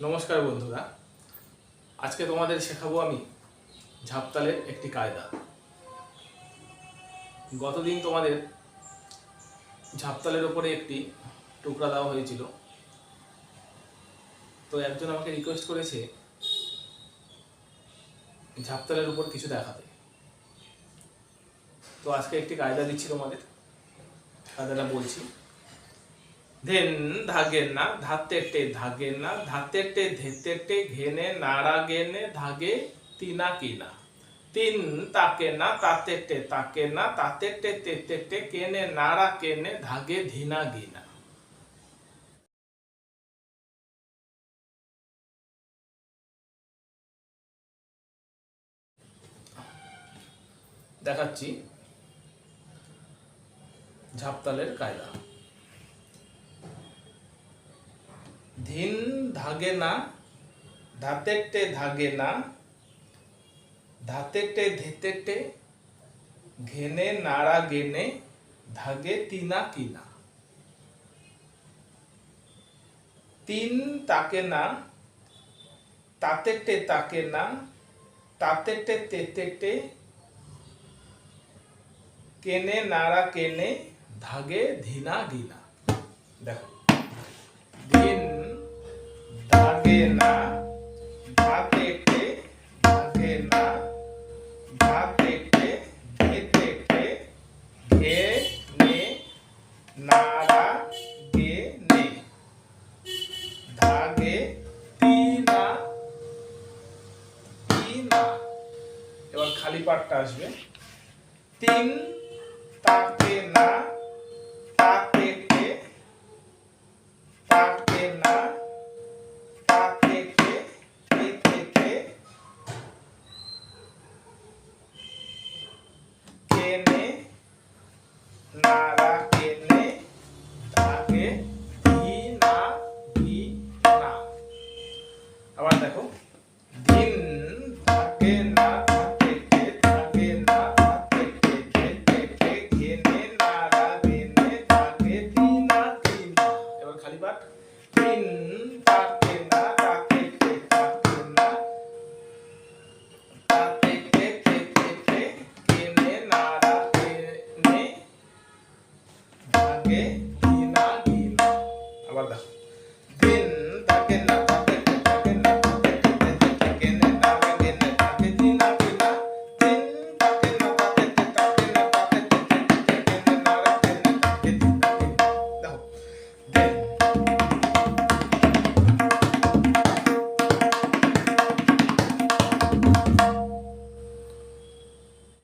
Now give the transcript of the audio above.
নমস্কার বন্ধুরা। আজকে তোমাদের শেখাবো আমি ঝাপতালের একটি কায়দা। গতদিন তোমাদের ঝাপতালের ওপরে একটি টুকরা দেওয়া হয়েছিল। তো একজন আমাকে রিকোয়েস্ট করেছে ঝাপতালের উপর কিছু দেখাতে। তো আজকে একটি কায়দা দিচ্ছি তোমাদের। কায়দাটা বলছি। ধেন ধাগের না, ধাতে টে ধাগের না, ধাতে টে ধেতে টে ঘেনে, নাড়া গেনে, ধাগে তিনা কিনা। তিন তাকে না, তাতে টে তাকে না, তাতে টে তেতে টে কেনে, নাড়া কেনে, ধাগে ধিনা গিনা। দেখাচ্ছি ঝাপতালের কায়দা। ধিন ধাগে না, ধাতেটে ধাগে না, ধাতেটে ধেতেটে, ঘেনে নাড়া গেনে ধাগে তিনা কিনা তিন তাকে না, তাতেটে তাকে না, তাতেটে তেতেটে, কেনে নাড়া কেনে, ধাগে ধিনা গিনা। দেখো। দিন খালি পাটটা আসবে। তিন, তাকে না, তাকে কে, তাকে না, তাকে কে কে কে কেনে, নারা ভাগে দিনা দিনা